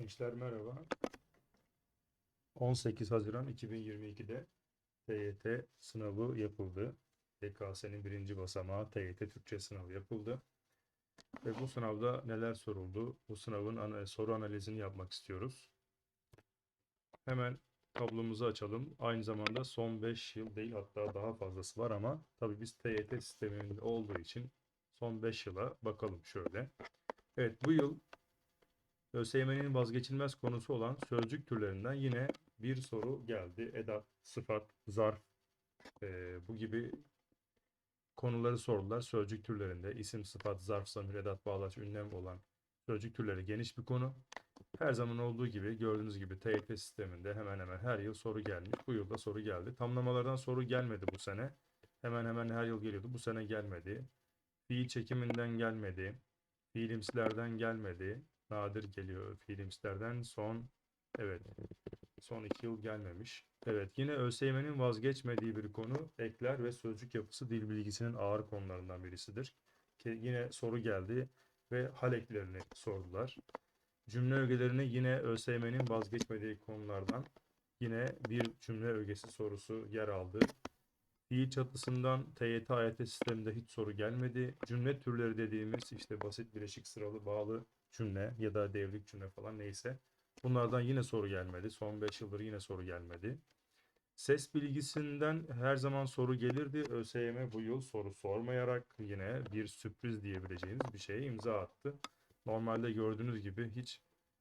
Gençler merhaba. 18 Haziran 2022'de TYT sınavı yapıldı. YKS'nin birinci basamağı TYT Türkçe sınavı yapıldı. Ve bu sınavda neler soruldu? Bu sınavın ana- soru analizini yapmak istiyoruz. Hemen tablomuzu açalım. Aynı zamanda son 5 yıl değil hatta daha fazlası var ama tabii biz TYT sisteminde olduğu için son 5 yıla bakalım şöyle. Evet bu yıl ÖSYM'nin vazgeçilmez konusu olan sözcük türlerinden yine bir soru geldi. Edat, sıfat, zarf eee, bu gibi konuları sordular. Sözcük türlerinde isim, sıfat, zarf, zamir, edat, bağlaç, ünlem olan sözcük türleri geniş bir konu. Her zaman olduğu gibi gördüğünüz gibi TYT sisteminde hemen hemen her yıl soru gelmiş. Bu yılda soru geldi. Tamlamalardan soru gelmedi bu sene. Hemen hemen her yıl geliyordu. Bu sene gelmedi. Fiil çekiminden gelmedi. Fiilimsilerden gelmedi. Nadir geliyor fiilimsilerden son evet son iki yıl gelmemiş. Evet yine ÖSYM'nin vazgeçmediği bir konu ekler ve sözcük yapısı dil bilgisinin ağır konularından birisidir. Ki yine soru geldi ve hal eklerini sordular. Cümle ögelerini yine ÖSYM'nin vazgeçmediği konulardan yine bir cümle ögesi sorusu yer aldı. Fiil çatısından TYT AYT sisteminde hiç soru gelmedi. Cümle türleri dediğimiz işte basit bileşik sıralı bağlı cümle ya da devrik cümle falan neyse. Bunlardan yine soru gelmedi. Son 5 yıldır yine soru gelmedi. Ses bilgisinden her zaman soru gelirdi. ÖSYM bu yıl soru sormayarak yine bir sürpriz diyebileceğimiz bir şeye imza attı. Normalde gördüğünüz gibi hiç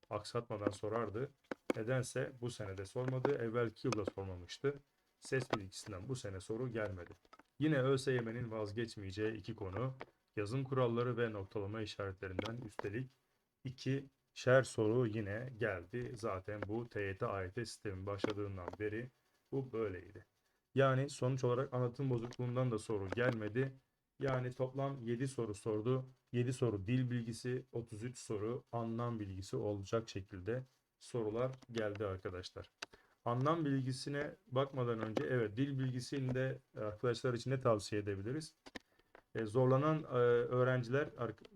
aksatmadan sorardı. Nedense bu sene de sormadı. Evvelki yılda sormamıştı. Ses bilgisinden bu sene soru gelmedi. Yine ÖSYM'nin vazgeçmeyeceği iki konu yazım kuralları ve noktalama işaretlerinden üstelik iki şer soru yine geldi. Zaten bu TYT AYT sistemin başladığından beri bu böyleydi. Yani sonuç olarak anlatım bozukluğundan da soru gelmedi. Yani toplam 7 soru sordu. 7 soru dil bilgisi, 33 soru anlam bilgisi olacak şekilde sorular geldi arkadaşlar. Anlam bilgisine bakmadan önce evet dil bilgisini de arkadaşlar için ne tavsiye edebiliriz? E, zorlanan e, öğrenciler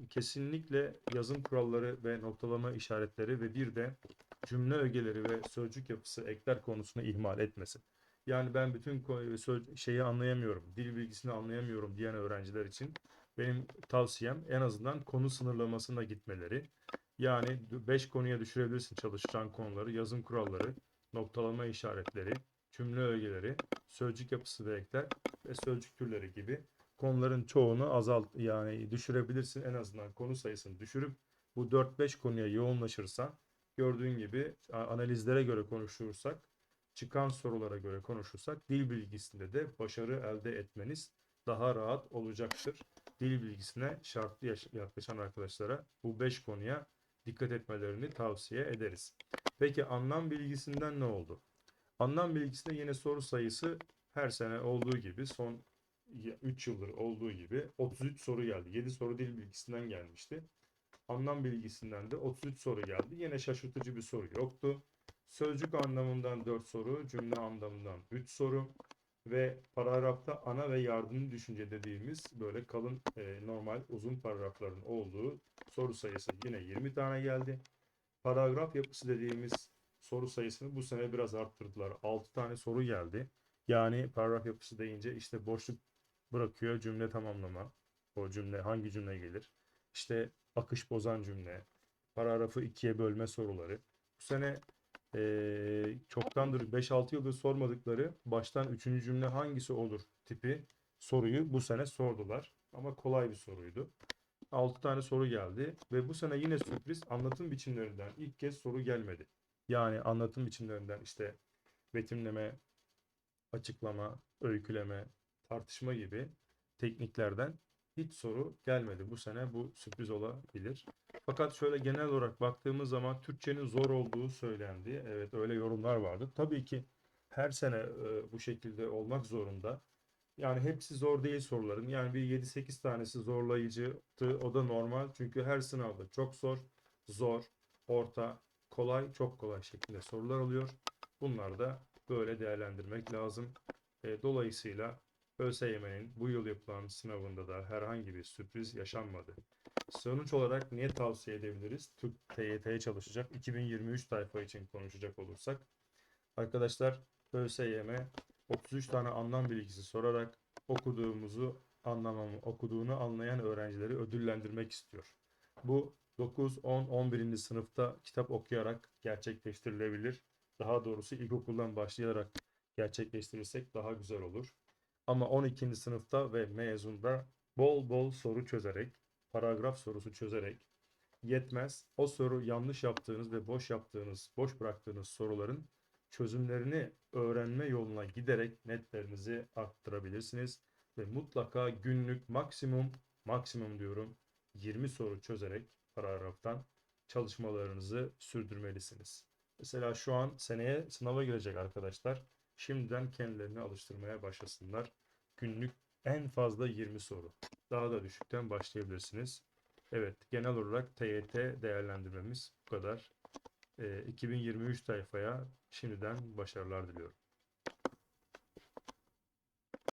kesinlikle yazım kuralları ve noktalama işaretleri ve bir de cümle ögeleri ve sözcük yapısı ekler konusunu ihmal etmesin. Yani ben bütün söz- şeyi anlayamıyorum, dil bilgisini anlayamıyorum diyen öğrenciler için benim tavsiyem en azından konu sınırlamasına gitmeleri. Yani 5 konuya düşürebilirsin çalışacağın konuları, yazım kuralları, noktalama işaretleri, cümle ögeleri, sözcük yapısı ve ekler ve sözcük türleri gibi konuların çoğunu azalt yani düşürebilirsin en azından konu sayısını düşürüp bu 4-5 konuya yoğunlaşırsan gördüğün gibi analizlere göre konuşursak çıkan sorulara göre konuşursak dil bilgisinde de başarı elde etmeniz daha rahat olacaktır. Dil bilgisine şartlı yaklaşan arkadaşlara bu 5 konuya dikkat etmelerini tavsiye ederiz. Peki anlam bilgisinden ne oldu? Anlam bilgisinde yine soru sayısı her sene olduğu gibi son 3 yıldır olduğu gibi 33 soru geldi. 7 soru dil bilgisinden gelmişti. Anlam bilgisinden de 33 soru geldi. Yine şaşırtıcı bir soru yoktu. Sözcük anlamından 4 soru, cümle anlamından 3 soru ve paragrafta ana ve yardımcı düşünce dediğimiz böyle kalın e, normal uzun paragrafların olduğu soru sayısı yine 20 tane geldi. Paragraf yapısı dediğimiz soru sayısını bu sene biraz arttırdılar. 6 tane soru geldi. Yani paragraf yapısı deyince işte boşluk bırakıyor cümle tamamlama. O cümle hangi cümle gelir? İşte akış bozan cümle, paragrafı ikiye bölme soruları. Bu sene eee, çoktandır 5-6 yıldır sormadıkları baştan üçüncü cümle hangisi olur tipi soruyu bu sene sordular. Ama kolay bir soruydu. 6 tane soru geldi ve bu sene yine sürpriz anlatım biçimlerinden ilk kez soru gelmedi. Yani anlatım biçimlerinden işte betimleme, açıklama, öyküleme, tartışma gibi tekniklerden hiç soru gelmedi. Bu sene bu sürpriz olabilir. Fakat şöyle genel olarak baktığımız zaman Türkçenin zor olduğu söylendi. Evet öyle yorumlar vardı. Tabii ki her sene e, bu şekilde olmak zorunda. Yani hepsi zor değil soruların. Yani bir 7-8 tanesi zorlayıcıydı. O da normal. Çünkü her sınavda çok zor, zor, orta, kolay, çok kolay şeklinde sorular oluyor. Bunları da böyle değerlendirmek lazım. E, dolayısıyla ÖSYM'nin bu yıl yapılan sınavında da herhangi bir sürpriz yaşanmadı. Sonuç olarak niye tavsiye edebiliriz? Türk TYT'ye çalışacak 2023 tayfa için konuşacak olursak. Arkadaşlar ÖSYM 33 tane anlam bilgisi sorarak okuduğumuzu anlamamı, okuduğunu anlayan öğrencileri ödüllendirmek istiyor. Bu 9, 10, 11. sınıfta kitap okuyarak gerçekleştirilebilir. Daha doğrusu ilkokuldan başlayarak gerçekleştirirsek daha güzel olur. Ama 12. sınıfta ve mezunda bol bol soru çözerek, paragraf sorusu çözerek yetmez. O soru yanlış yaptığınız ve boş yaptığınız, boş bıraktığınız soruların çözümlerini öğrenme yoluna giderek netlerinizi arttırabilirsiniz ve mutlaka günlük maksimum maksimum diyorum 20 soru çözerek paragraftan çalışmalarınızı sürdürmelisiniz. Mesela şu an seneye sınava girecek arkadaşlar. Şimdiden kendilerini alıştırmaya başlasınlar. Günlük en fazla 20 soru. Daha da düşükten başlayabilirsiniz. Evet, genel olarak TYT değerlendirmemiz bu kadar. Ee, 2023 tayfaya şimdiden başarılar diliyorum.